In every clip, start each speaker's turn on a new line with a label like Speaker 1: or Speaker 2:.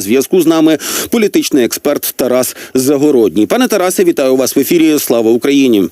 Speaker 1: зв'язку з нами політичний експерт Тарас Загородній. Пане Тарасе, вітаю вас в ефірі. Слава Україні.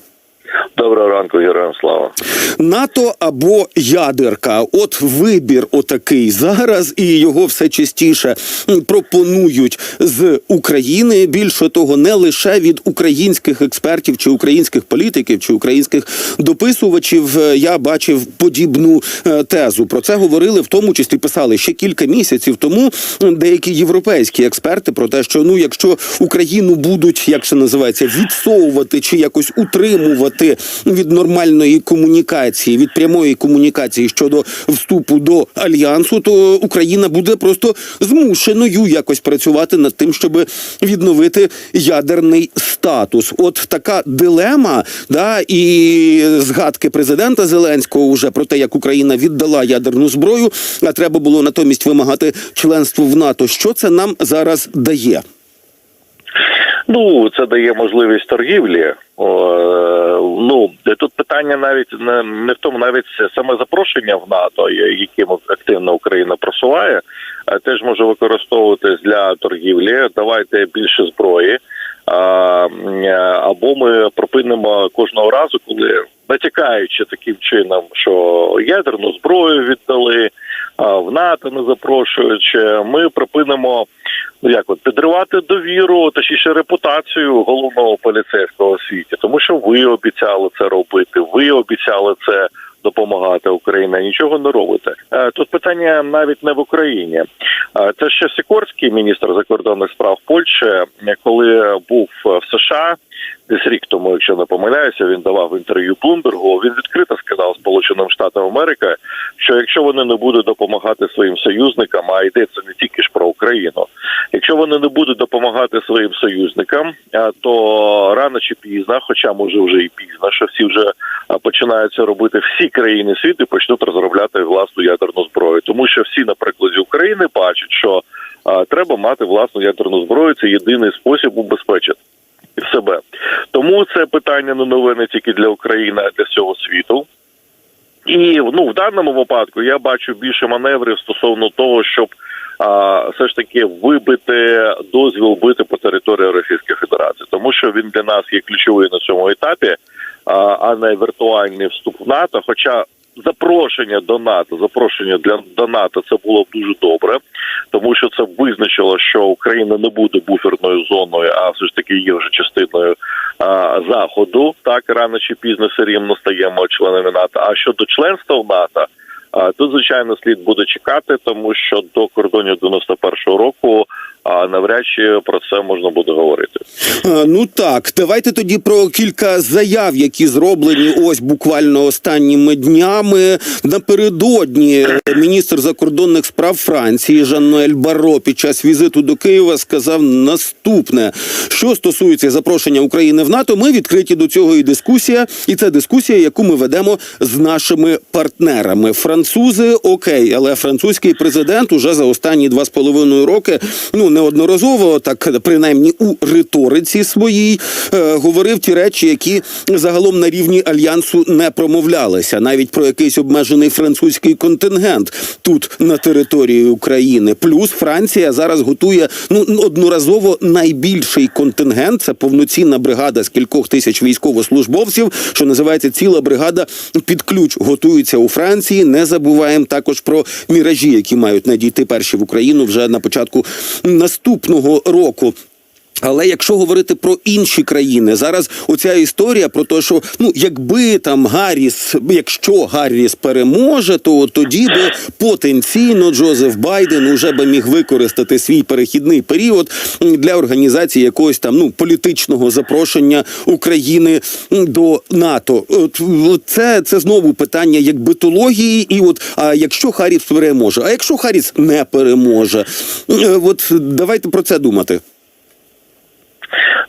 Speaker 2: Доброго ранку, героям слава.
Speaker 1: НАТО або ядерка. От вибір отакий зараз, і його все частіше пропонують з України. Більше того, не лише від українських експертів, чи українських політиків, чи українських дописувачів. Е, Я бачив подібну е, тезу. Про це говорили в тому числі писали ще кілька місяців тому. Деякі європейські експерти про те, що ну, якщо Україну будуть як це називається, відсовувати чи якось утримувати від нормальної комунікації, від прямої комунікації щодо вступу до альянсу, то Україна буде просто змушеною якось працювати над тим, щоб відновити ядерний статус. От така дилема, да і згадки президента Зеленського вже про те, як Україна віддала ядерну зброю, а треба було натомість вимагати членство в НАТО. Що це нам зараз дає?
Speaker 2: Ну, це дає можливість торгівлі. Ну тут питання навіть не, не в тому, навіть саме запрошення в НАТО, яким активно Україна просуває, е, теж може використовуватись для торгівлі. Давайте більше зброї. Е, або ми припинимо кожного разу, коли натякаючи таким чином, що ядерну зброю віддали, в НАТО не запрошуючи, ми припинимо ну як от підривати довіру, точніше репутацію головного поліцейського світі, тому що ви обіцяли це робити, ви обіцяли це. Допомагати Україні нічого не робите. Е, Тут питання навіть не в Україні. Е, Це ще Сікорський, міністр закордонних справ Польщі, коли був в США десь рік тому, якщо не помиляюся, він давав інтерв'ю Блумбергу. Він відкрито сказав Сполученим Штатам Америки, що якщо вони не будуть допомагати своїм союзникам, а йдеться не тільки ж про Україну, якщо вони не будуть допомагати своїм союзникам, то рано чи пізно, хоча може вже і пізно, що всі вже а, починають це робити всі країни світу почнуть розробляти власну ядерну зброю, тому що всі на прикладі України бачать, що треба мати власну ядерну зброю. Це єдиний спосіб убезпечити себе. Тому це питання не нове не тільки для України, а для всього світу. І ну в даному випадку я бачу більше маневрів стосовно того, щоб а, все ж таки вибити дозвіл бити по території Російської Федерації, тому що він для нас є ключовий на цьому етапі, а, а не віртуальний вступ в НАТО. Хоча запрошення до НАТО, запрошення для до НАТО це було б дуже добре, тому що це визначило, що Україна не буде буферною зоною, а все ж таки є вже частиною а, заходу. Так рано чи пізно все рівно стаємо членами НАТО. А щодо членства в НАТО. А тут звичайно слід буде чекати, тому що до кордонів 91-го року а навряд чи про це можна буде говорити.
Speaker 1: Е, Ну так, давайте тоді про кілька заяв, які зроблені ось буквально останніми днями. Напередодні е, міністр закордонних справ Франції Жан-Ноель Барро під час візиту до Києва сказав наступне: що стосується запрошення України в НАТО, ми відкриті до цього і дискусія, і це дискусія, яку ми ведемо з нашими партнерами. Французи окей, але французький президент уже за останні два з половиною роки ну неодноразово, так принаймні у риториці своїй, е, говорив ті речі, які загалом на рівні альянсу не промовлялися, навіть про якийсь обмежений французький контингент тут на території України. Плюс Франція зараз готує ну одноразово найбільший контингент. Це повноцінна бригада з кількох тисяч військовослужбовців, що називається ціла бригада під ключ. Готується у Франції. Не забуваємо також про міражі, які мають надійти перші в Україну вже на початку наступного року. Але якщо говорити про інші країни, зараз оця історія про те, що ну якби там Гарріс, якщо Гарріс переможе, то тоді би потенційно Джозеф Байден уже би міг використати свій перехідний період для організації якогось там ну політичного запрошення України до НАТО. Це, це знову питання як битології, і от а якщо Харріс переможе, а якщо Харріс не переможе, Е, от давайте про це думати.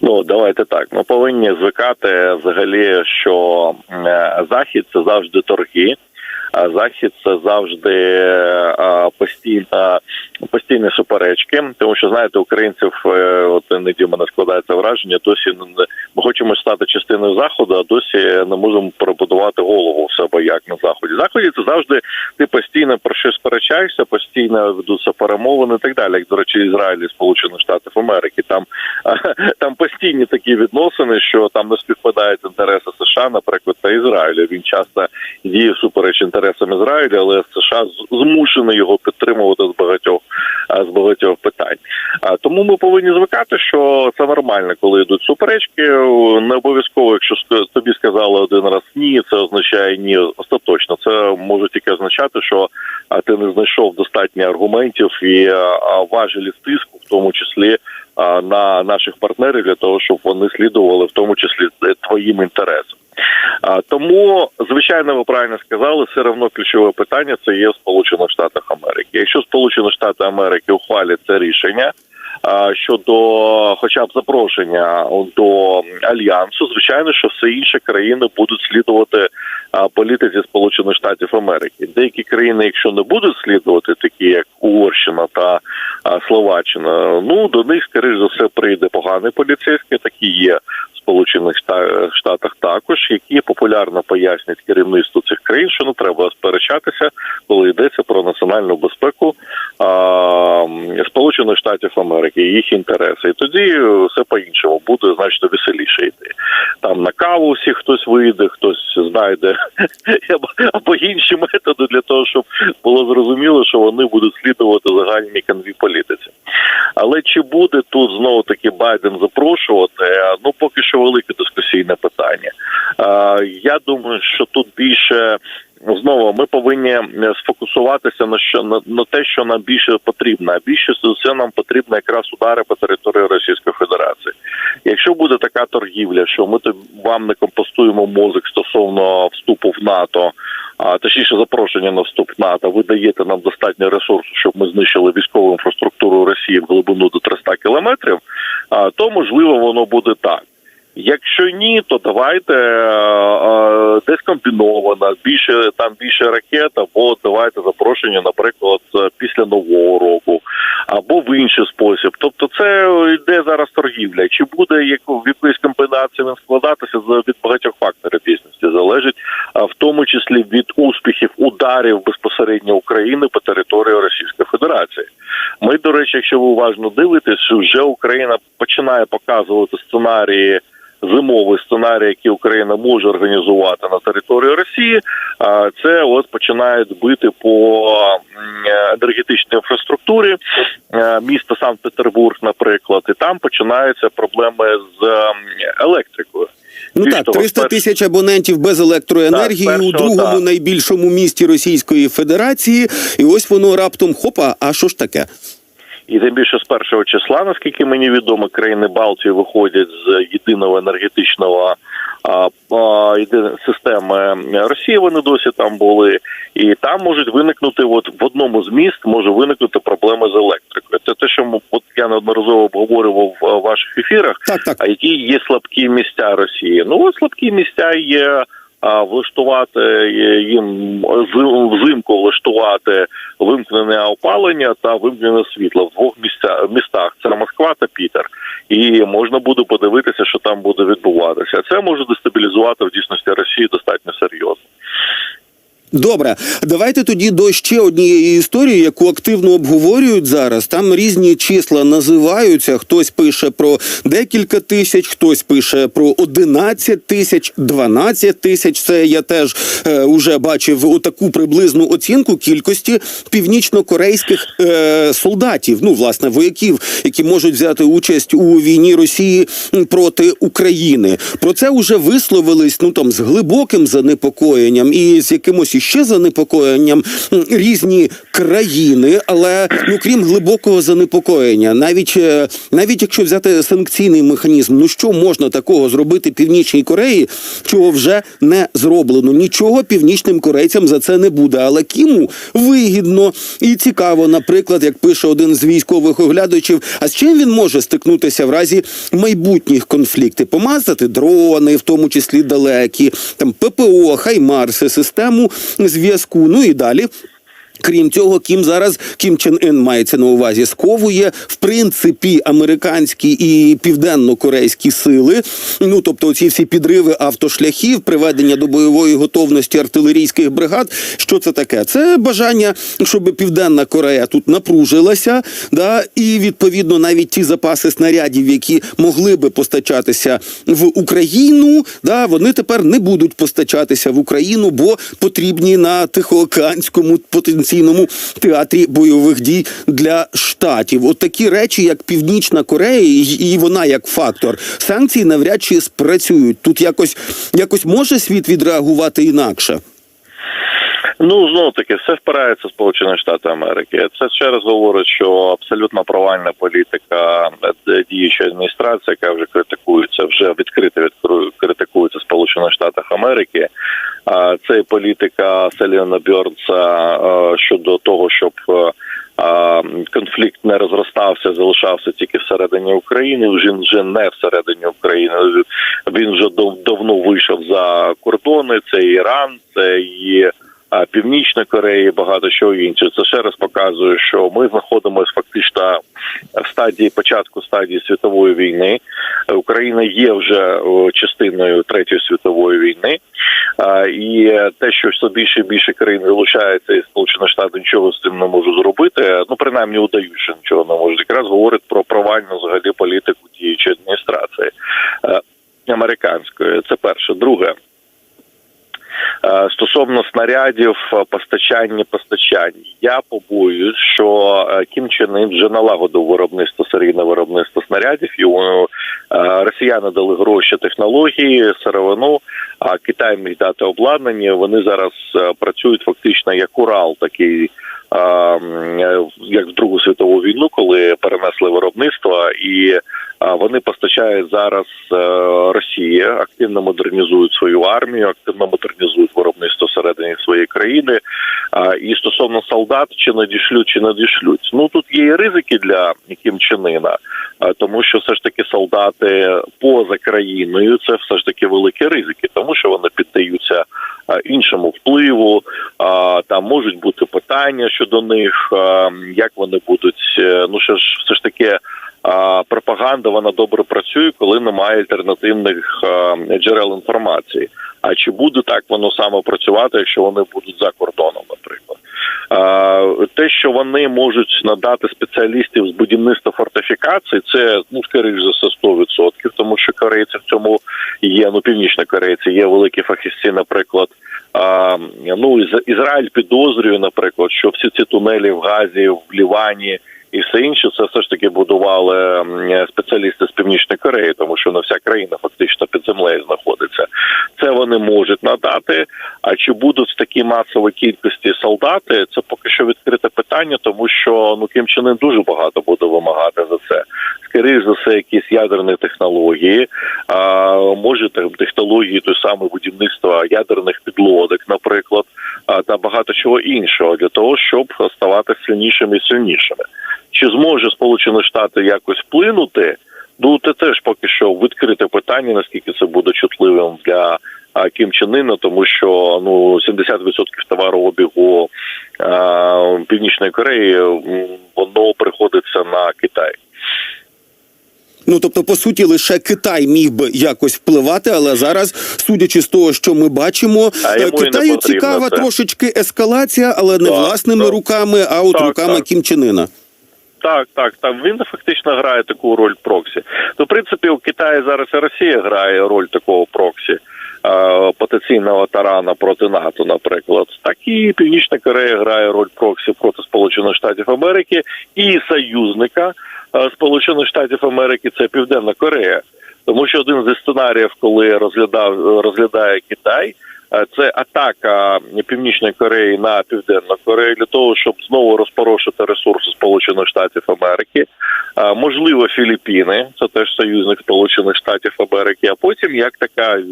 Speaker 2: Ну давайте так. Ми повинні звикати взагалі, що е, захід це завжди торги. А захід це завжди е, постійна постійні суперечки, тому що знаєте, українців е, от іноді в мене складається враження. Досі ми хочемо стати частиною заходу, а досі не можемо перебудувати голову в себе як на заході. Заході це завжди ти постійно про щось сперечаєшся, постійно ведуться перемовини і так далі. Як до речі, Ізраїль і Сполучених Штатів Америки. Там там постійні такі відносини, що там не співпадають інтереси США, наприклад, та Ізраїля. Він часто діє всупереч інтересам Ізраїля, але США змушений його підтримувати з багатьох з багатьох питань. А тому ми повинні звикати, що це нормально, коли йдуть суперечки. Не обов'язково, якщо тобі сказали один раз ні, це означає ні остаточно. Це може тільки означати, що ти не знайшов достатньо аргументів і важелі тиску, в тому числі на наших партнерів для того, щоб вони слідували, в тому числі е, твоїм інтересам. Тому, звичайно, ви правильно сказали, все одно ключове питання це є в Сполучених Штатах Америки. Якщо Сполучені Штати Америки ухвалять це рішення щодо, хоча б запрошення до альянсу, звичайно, що все інші країни будуть слідувати політиці Сполучених Штатів Америки. Деякі країни, якщо не будуть слідувати, такі як Угорщина та Словаччина, ну до них скоріш за все прийде поганий поліцейський, такі є. Сполучених Шта- Штатах також, які популярно пояснять керівництву цих країн, що не треба сперечатися, коли йдеться про національну безпеку а, Сполучених Штатів Америки, їх інтереси. І тоді все по-іншому буде значно веселіше йти. Там на каву всі хтось вийде, хтось знайде або, інші методи для того, щоб було зрозуміло, що вони будуть слідувати загальній канві політиці. Але чи буде тут знову таки Байден запрошувати? Ну поки що велике дискусійне питання. Я думаю, що тут більше. Знову ми повинні е, сфокусуватися на що на, на те, що нам більше потрібно. А більше за це нам потрібно якраз удари по території Російської Федерації. Якщо буде така торгівля, що ми вам не компостуємо мозок стосовно вступу в НАТО, а точніше запрошення на вступ в НАТО, ви даєте нам достатньо ресурсу, щоб ми знищили військову інфраструктуру Росії в глибину до 300 кілометрів, то можливо воно буде так. Якщо ні, то давайте е, е, десь комбіновано, більше там більше ракет, або давайте запрошення, наприклад, е, після нового року, або в інший спосіб. Тобто, це йде зараз торгівля. Чи буде як в якоїсь комбінації він складатися від багатьох факторів дійсності залежить, в тому числі від успіхів ударів безпосередньо України по території Російської Федерації. Ми, до речі, якщо ви уважно дивитесь, вже Україна починає показувати сценарії. Зимовий сценарій, який Україна може організувати на території Росії, це от починають бити по енергетичній інфраструктурі е, міста Санкт-Петербург, наприклад, і там починаються проблеми з електрикою.
Speaker 1: Ну
Speaker 2: Більш
Speaker 1: так,
Speaker 2: того,
Speaker 1: 300 тисяч абонентів без електроенергії
Speaker 2: Так,
Speaker 1: у другому
Speaker 2: так.
Speaker 1: найбільшому місті Російської Федерації, і ось воно раптом хопа. А що ж таке?
Speaker 2: І тим більше з першого числа, наскільки мені відомо, країни Балтії виходять з єдиного енергетичного а, а, системи Росії. Вони досі там були, і там можуть виникнути. От в одному з міст може виникнути проблеми з електрикою. Це те, що ми- от я неодноразово обговорював в ваших ефірах.
Speaker 1: Так, так.
Speaker 2: А які є слабкі місця Росії? Ну слабкі місця є. Влаштувати е, їм зим- взимку влаштувати вимкнене опалення та вимкнене світло в двох місця містах. Це Москва та Пітер. І можна буде подивитися, що там буде відбуватися. Це може дестабілізувати в дійсності Росії достатньо серйозно.
Speaker 1: Добре, давайте тоді до ще однієї історії, яку активно обговорюють зараз. Там різні числа називаються. Хтось пише про декілька тисяч, хтось пише про 11 тисяч, 12 тисяч. Це я теж е, уже бачив таку приблизну оцінку кількості північно-корейських е, солдатів. Ну, власне, вояків, які можуть взяти участь у війні Росії проти України. Про це вже висловились ну там з глибоким занепокоєнням і з якимось іще занепокоєнням різні країни. Але ну крім глибокого занепокоєння, навіть е, навіть якщо взяти санкційний механізм, ну що можна такого зробити північній Кореї, чого вже не зроблено? Нічого північним корейцям за це не буде. Але Кіму вигідно і цікаво, наприклад, як пише один з військових оглядачів, а з чим він може стикнутися в разі майбутніх конфліктів? Помазати дрони, в тому числі далекі, там ППО, Хаймарси, систему зв'язку. Ну і далі. Крім цього, Кім зараз Кім Чен Ін мається на увазі сковує в принципі американські і південно-корейські сили. Ну тобто, ці всі підриви автошляхів, приведення до бойової готовності артилерійських бригад. Що це таке? Це бажання, щоб Південна Корея тут напружилася, да і відповідно навіть ті запаси снарядів, які могли би постачатися в Україну, да вони тепер не будуть постачатися в Україну, бо потрібні на тихоокеанському потенційному театрі бойових дій для штатів. От такі речі, як Північна Корея, і вона як фактор санкції навряд чи спрацюють. Тут якось якось може світ відреагувати інакше.
Speaker 2: Ну знову таки, все впирається в Сполучені Штати Америки. Це ще раз говорить, що абсолютно провальна політика е, діючої адміністрації, яка вже критикується, вже відкрито критикується Сполучених Штатах Америки. А це політика Селіана Бьорнса е, щодо того, щоб е, конфлікт не розростався, залишався тільки всередині України. Вже вже не всередині України. Він вже дав- давно вийшов за кордони. Це Іран, це і а, Північна Корея, багато чого інше. Це ще раз показує, що ми знаходимося фактично в стадії початку стадії світової війни. Україна є вже частиною третьої світової війни. І те, що все більше і більше країн залучається, і Сполучені Штати нічого з цим не можуть зробити. Ну принаймні удають, що нічого не можуть. Якраз говорить про провальну взагалі політику діючої адміністрації американської. Це перше. Друге. Е, Стосовно снарядів, постачання постачання постачань, я побоююсь, що е, Кім Чен Ін вже налагодив виробництво серійне виробництво снарядів. Е, росіяни дали гроші, технології, сировину. А Китай міг дати обладнання. Вони зараз е, працюють фактично як Урал, такий. е, Як в Другу світову війну, коли перенесли виробництво, і вони постачають зараз е, Росії, активно модернізують свою армію, активно модернізують виробництво всередині своєї країни. І стосовно солдат, чи надішлють, чи надішлють. Ну тут є і ризики для Кім Чен Ына, а, тому що все ж таки солдати поза країною це все ж таки великі ризики, тому що вони піддаються іншому впливу. Там можуть бути питання щодо них, як вони будуть. е, Ну що ж, все ж таки. Пропаганда вона добре працює, коли немає альтернативних джерел інформації. А чи буде так воно саме працювати, якщо вони будуть за кордоном, те, що вони можуть надати спеціалістів з будівництва фортифікацій, це ну скоріш за все 100%, тому що корейці в цьому є. Ну північна корейці є великі фахівці, наприклад. А, ну Із- Ізраїль підозрює, наприклад, що всі ці тунелі в Газі, в Лівані і все інше, це все ж таки будували спеціалісти з північної Кореї, тому що на вся країна фактично під землею знаходиться. Це вони можуть надати. А чи будуть в такій масовій кількості солдати? Це поки що відкрите питання, тому що ну Ким Чен Ын дуже багато буде вимагати за це. Скоріше за все, якісь ядерні технології, а може там технології той саме будівництва ядерних підлодок, наприклад, та багато чого іншого для того, щоб ставати сильнішими і сильнішими. Чи зможе Сполучені Штати якось вплинути? Ну, це теж поки що відкрите питання, наскільки це буде чутливим для Кім Чен Ына, тому що ну 70% товарообігу а, Північної Кореї воно приходиться на Китай.
Speaker 1: Ну тобто, по суті, лише Китай міг би якось впливати, але зараз, судячи з того, що ми бачимо,
Speaker 2: А
Speaker 1: е, Китаю цікава
Speaker 2: це.
Speaker 1: трошечки ескалація, але не
Speaker 2: Так,
Speaker 1: власними
Speaker 2: так.
Speaker 1: руками, а от
Speaker 2: Так,
Speaker 1: руками
Speaker 2: так.
Speaker 1: Кім Чен Ына.
Speaker 2: Так, так, так. Він фактично грає таку роль проксі. То, в принципі, у Китаї зараз і Росія грає роль такого проксі. е, Потенційного тарана проти НАТО, наприклад, так і Північна Корея грає роль проксі проти Сполучених Штатів Америки і союзника Сполучених Штатів Америки це Південна Корея. Тому що один зі сценаріїв, коли розглядав розглядає Китай, це атака Північної Кореї на Південну Корею для того, щоб знову розпорошити ресурси Сполучених Штатів Америки. Можливо, Філіппіни, це теж союзник Сполучених Штатів Америки. А потім як така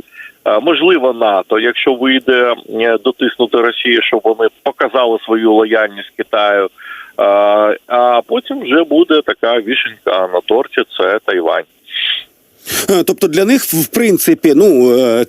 Speaker 2: можливо НАТО, якщо вийде е, дотиснути Росію, щоб вони показали свою лояльність Китаю. Е, А потім вже буде така вішенька на торті. Це Тайвань.
Speaker 1: Е, Тобто для них, в принципі, ну е,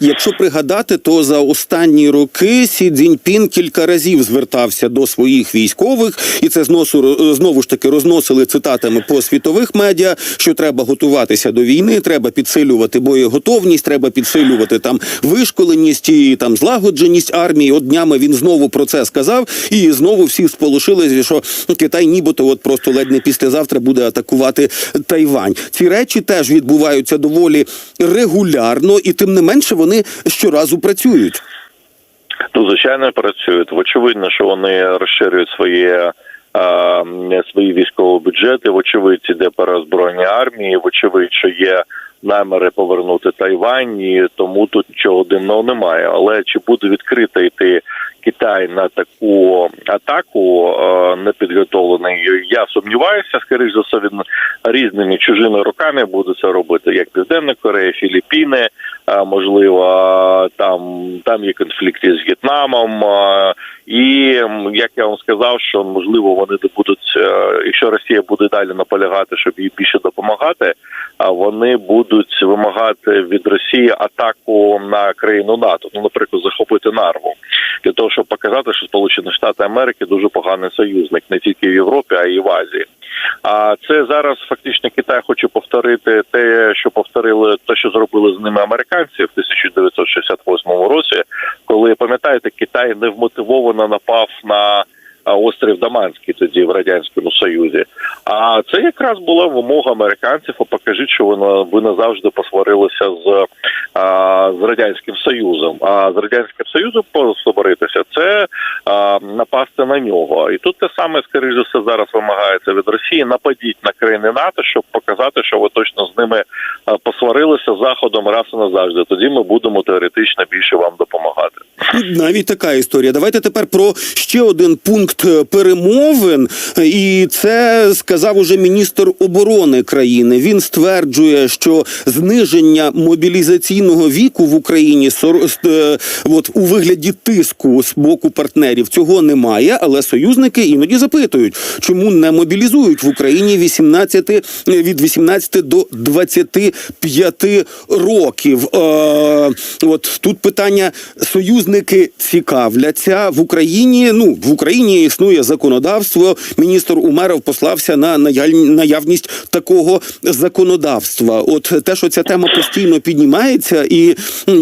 Speaker 1: якщо пригадати, то за останні роки Сі Цзіньпін кілька разів звертався до своїх військових, і це зносу е, знову ж таки розносили цитатами по світових медіа, що треба готуватися до війни, треба підсилювати боєготовність, треба підсилювати там вишколеність і там злагодженість армії. От днями він знову про це сказав, і знову всі сполошилися, що Китай нібито от просто ледь не післязавтра буде атакувати Тайвань. Ці речі теж відбуваються доволі регулярно, і тим не менше вони щоразу працюють.
Speaker 2: Ну, звичайно, працюють. Очевидно, що вони розширюють своє. е, Свої військові бюджети, вочевидь, іде переозброєння армії. Вочевидь, що є наміри повернути Тайвань, і тому тут нічого дивного немає. Але чи буде відкрито йти Китай на таку атаку е, непідготовлений? Я сумніваюся. Скоріш за все, він різними чужими руками буде це робити, як Південна Корея, Філіппіни. е, Можливо, там там є конфлікти з В'єтнамом, е, і як я вам сказав, що можливо вони не будуть, якщо Росія буде далі наполягати, щоб їй більше допомагати, а вони будуть вимагати від Росії атаку на країну НАТО, ну наприклад, захопити нарву для того, щоб показати, що Сполучені Штати Америки дуже поганий союзник не тільки в Європі, а й в Азії. А це зараз фактично Китай хоче повторити те, що повторили те, що зробили з ними американці в 1968 році, коли пам'ятаєте, Китай невмотивовано напав на острів Даманський тоді в радянському союзі. А це якраз була вимога американців. А покажіть, що ви на- ви назавжди посварилися з, а, з радянським союзом. А з радянським союзом посваритися це а, напасти на нього. І тут те саме, скоріш за все, зараз вимагається від Росії. Нападіть на країни НАТО, щоб показати, що ви точно з ними посварилися заходом раз і назавжди. Тоді ми будемо теоретично більше вам допомагати.
Speaker 1: Навіть така історія. Давайте тепер про ще один пункт е, перемовин. І це сказав уже міністр оборони країни. Він стверджує, що зниження мобілізаційного віку в Україні сор- е, от у вигляді тиску з боку партнерів цього немає. Але союзники іноді запитують, чому не мобілізують в Україні 18, е, від 18 до 25 років. Е, от тут питання союзники цікавляться в Україні. Ну в Україні існує законодавство. Міністр Умеров послався на наявність такого законодавства. От те, що ця тема постійно піднімається, і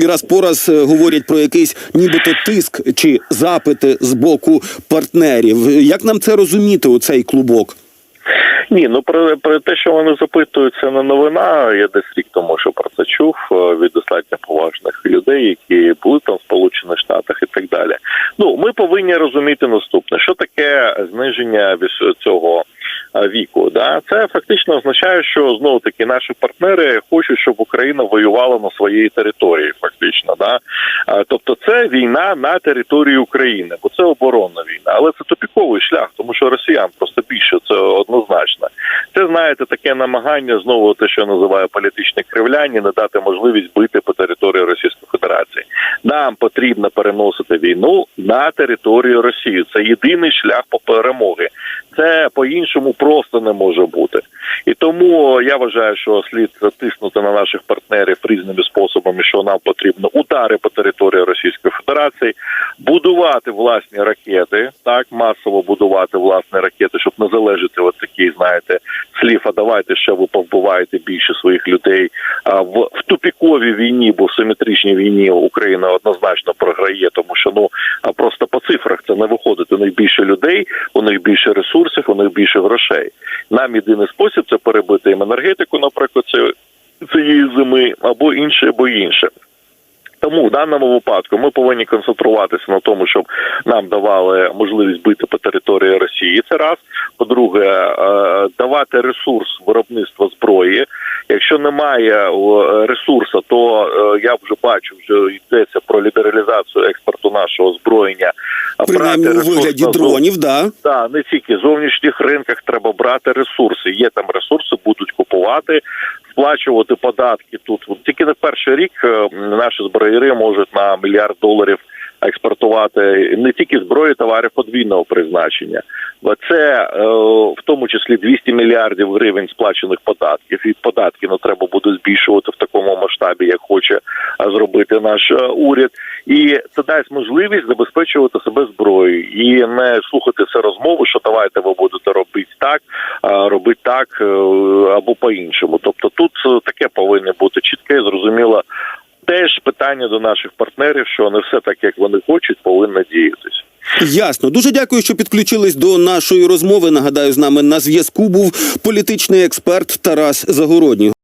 Speaker 1: раз по раз е, говорять про якийсь нібито тиск чи запити з боку партнерів. Як нам це розуміти? Оцей клубок?
Speaker 2: Ні, ну про, про те, що вони запитують, це не новина. Я десь рік тому, що про це чув е, від достатньо поважних людей, які були там в Сполучених Штатах і так далі. Ну, ми повинні розуміти наступне: що таке зниження цього віку. Да, це фактично означає, що знову таки наші партнери хочуть, щоб Україна воювала на своїй території, фактично. Да? Тобто, це війна на території України, бо це оборонна війна, але це тупіковий шлях, тому що росіян просто більше це однозначно. Це знаєте таке намагання знову те, що називаю політичне кривляння, не дати можливість бити по території Федерації. Нам потрібно переносити війну на територію Росії. Це єдиний шлях по перемоги. Це по-іншому просто не може бути. І тому я вважаю, що слід затиснути на наших партнерів різними способами, що нам потрібно удари по території Російської Федерації, будувати власні ракети, так масово будувати власні ракети, щоб не залежати от такі, знаєте, слів. А давайте ще ви повбиваєте більше своїх людей в, в тупіковій війні, бо в симетричній війні Україна однозначно програє, тому що ну а просто по цифрах це не виходить. У них більше людей, у них більше ресурсів, у них більше грошей. Нам єдиний спосіб це перебити їм енергетику, наприклад, це цієї зими або інше, або інше. Тому в даному випадку ми повинні концентруватися на тому, щоб нам давали можливість бити по території Росії. Це раз. По-друге, е, давати ресурс виробництва зброї. Якщо немає е, ресурсу, то е, я вже бачу, вже йдеться про лібералізацію експорту нашого озброєння.
Speaker 1: Принаймні
Speaker 2: Брати
Speaker 1: у вигляді
Speaker 2: на
Speaker 1: дронів, да.
Speaker 2: Да, не тільки в зовнішніх ринках треба брати ресурси. Є там ресурси, будуть купувати, сплачувати податки тут. Тільки на перший рік е, наші зброєри можуть на мільярд доларів експортувати не тільки зброю, товарів подвійного призначення. Бо це е, в тому числі 200 мільярдів гривень сплачених податків. І податки ну треба буде збільшувати в такому масштабі, як хоче е, зробити наш е, уряд. І це дасть можливість забезпечувати себе зброєю і не слухати це розмови, що давайте ви будете робити так, робити так або по-іншому. Тобто тут таке повинно бути чітке, зрозуміло. Теж питання до наших партнерів, що не все так, як вони хочуть, повинно діятися.
Speaker 1: Ясно. Дуже дякую, що підключились до нашої розмови. Нагадаю, з нами на зв'язку був політичний експерт Тарас Загородній.